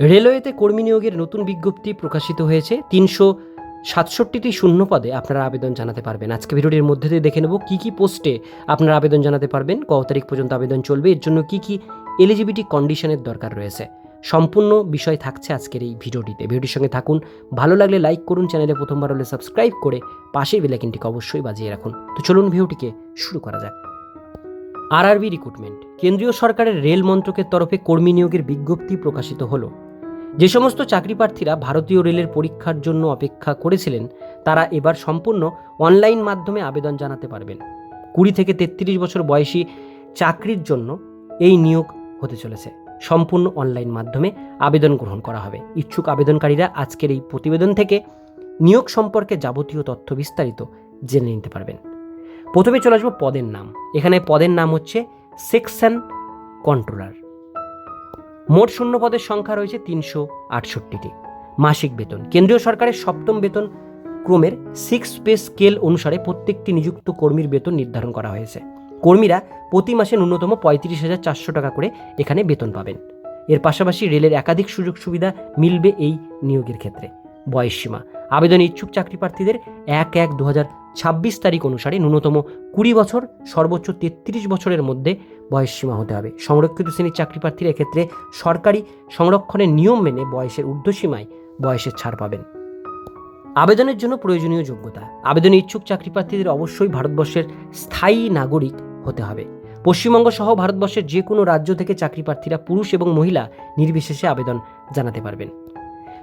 রেলওয়েতে কর্মী নিয়োগের নতুন বিজ্ঞপ্তি প্রকাশিত হয়েছে। তিনশো সাতষট্টিটি শূন্য পদে আপনারা আবেদন জানাতে পারবেন। আজকে ভিডিওটির মধ্যে দিয়ে দেখে নেব কী কী পোস্টে আপনারা আবেদন জানাতে পারবেন, ক তারিখ পর্যন্ত আবেদন চলবে, এর জন্য কী কী এলিজিবিলিটি কন্ডিশনের দরকার রয়েছে। সম্পূর্ণ বিষয় থাকছে আজকের এই ভিডিওটিতে। ভিডিওটির সঙ্গে থাকুন, ভালো লাগলে লাইক করুন, চ্যানেলে প্রথমবার হলে সাবস্ক্রাইব করে পাশের বেলাইকিনটিকে অবশ্যই বাজিয়ে রাখুন। তো চলুন ভিডিওটিকে শুরু করা যাক। RRB recruitment. কেন্দ্রীয় সরকারের রেল মন্ত্রকের তরফে কর্মী নিয়োগের বিজ্ঞপ্তি প্রকাশিত হলো। যে সমস্ত চাকরি প্রার্থীরা ভারতীয় রেলের পরীক্ষার জন্য অপেক্ষা করেছিলেন, তারা এবার সম্পূর্ণ অনলাইন মাধ্যমে আবেদন জানাতে পারবেন। কুড়ি থেকে তেত্রিশ বছর বয়সী চাকরির জন্য এই নিয়োগ হতে চলেছে। সম্পূর্ণ অনলাইন মাধ্যমে আবেদন গ্রহণ করা হবে। ইচ্ছুক আবেদনকারীরা আজকের এই প্রতিবেদন থেকে নিয়োগ সম্পর্কে যাবতীয় তথ্য বিস্তারিত জেনে নিতে পারবেন। প্রথমে চলে আসব পদের নাম। এখানে পদের নাম হচ্ছে সেকশন কন্ট্রোলার। মোট শূন্য পদের সংখ্যা রয়েছে তিনশো আটষট্টিটি। মাসিক বেতন। কেন্দ্রীয় সরকারের সপ্তম বেতন ক্রমের সিক্স পে স্কেল অনুসারে প্রত্যেকটি নিযুক্ত কর্মীর বেতন নির্ধারণ করা হয়েছে। কর্মীরা প্রতি মাসে ন্যূনতম পঁয়ত্রিশ হাজার চারশো টাকা করে এখানে বেতন পাবেন। এর পাশাপাশি রেলের একাধিক সুযোগ সুবিধা মিলবে এই নিয়োগের ক্ষেত্রে। বয়সসীমা আবেদন ইচ্ছুক চাকরি প্রার্থীদের এক এক দু হাজার ছাব্বিশ তারিখ অনুসারে ন্যূনতম কুড়ি বছর, সর্বোচ্চ তেত্রিশ বছরের মধ্যে বয়সসীমা হতে হবে। সংরক্ষিত শ্রেণির চাকরি প্রার্থীরা এক্ষেত্রে সরকারি সংরক্ষণের নিয়ম মেনে বয়সের ঊর্ধ্বসীমায় বয়সের ছাড় পাবেন। আবেদনের জন্য প্রয়োজনীয় যোগ্যতা। আবেদনে ইচ্ছুক চাকরি প্রার্থীদের অবশ্যই ভারতবর্ষের স্থায়ী নাগরিক হতে হবে। পশ্চিমবঙ্গ সহ ভারতবর্ষের যে কোনো রাজ্য থেকে চাকরি প্রার্থীরা পুরুষ এবং মহিলা নির্বিশেষে আবেদন জানাতে পারবেন।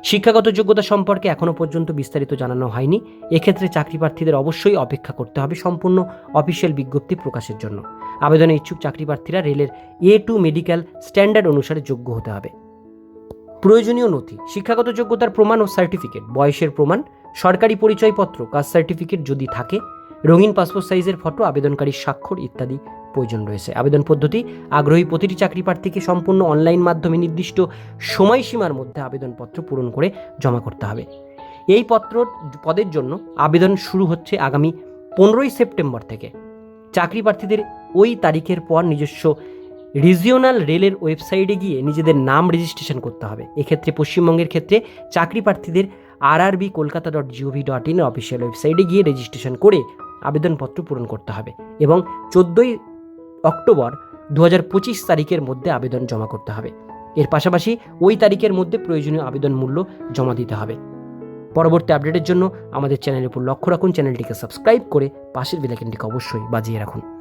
শিক্ষাগত যোগ্যতা সম্পর্কে এখনও পর্যন্ত বিস্তারিত জানানো হয়নি। এক্ষেত্রে চাকরি প্রার্থীদের অবশ্যই অপেক্ষা করতে হবে সম্পূর্ণ অফিসিয়াল বিজ্ঞপ্তি প্রকাশের জন্য। আবেদনে ইচ্ছুক চাকরি প্রার্থীরা রেলের এ টু মেডিকেল স্ট্যান্ডার্ড অনুসারে যোগ্য হতে হবে। প্রয়োজনীয় নথি, শিক্ষাগত যোগ্যতার প্রমাণ ও সার্টিফিকেট বয়সের প্রমাণ, সরকারি পরিচয়পত্র, কাস্ট সার্টিফিকেট যদি থাকে রঙিন পাসপোর্ট সাইজের ফটো আবেদনকারীর স্বাক্ষর ইত্যাদি প্রয়োজন রয়েছে। আবেদন পদ্ধতি, আগ্রহী প্রতিটি চাকরি প্রার্থীকে সম্পূর্ণ অনলাইন মাধ্যমে নির্দিষ্ট সময়সীমার মধ্যে আবেদনপত্র পূরণ করে জমা করতে হবে। এই পত্র, পদের জন্য আবেদন শুরু হচ্ছে আগামী পনেরোই সেপ্টেম্বর থেকে। চাকরি প্রার্থীদের ওই তারিখের পর নিজস্ব রিজিওনাল রেলের ওয়েবসাইটে গিয়ে নিজেদের নাম রেজিস্ট্রেশন করতে হবে। এক্ষেত্রে পশ্চিমবঙ্গের ক্ষেত্রে চাকরি প্রার্থীদের আর RRB Kolkata dot G O V dot in official ওয়েবসাইটে গিয়ে রেজিস্ট্রেশন করে আবেদনপত্র পূরণ করতে হবে এবং চোদ্দোই অক্টোবর দু হাজার পঁচিশ তারিখের মধ্যে আবেদন জমা করতে হবে। এর পাশাপাশি ওই তারিখের মধ্যে প্রয়োজনীয় আবেদন মূল্য জমা দিতে হবে। পরবর্তী আপডেটের জন্য আমাদের চ্যানেলের উপর লক্ষ্য রাখুন, চ্যানেলটিকে সাবস্ক্রাইব করে পাশের বেলাইকনটিকে অবশ্যই বাজিয়ে রাখুন।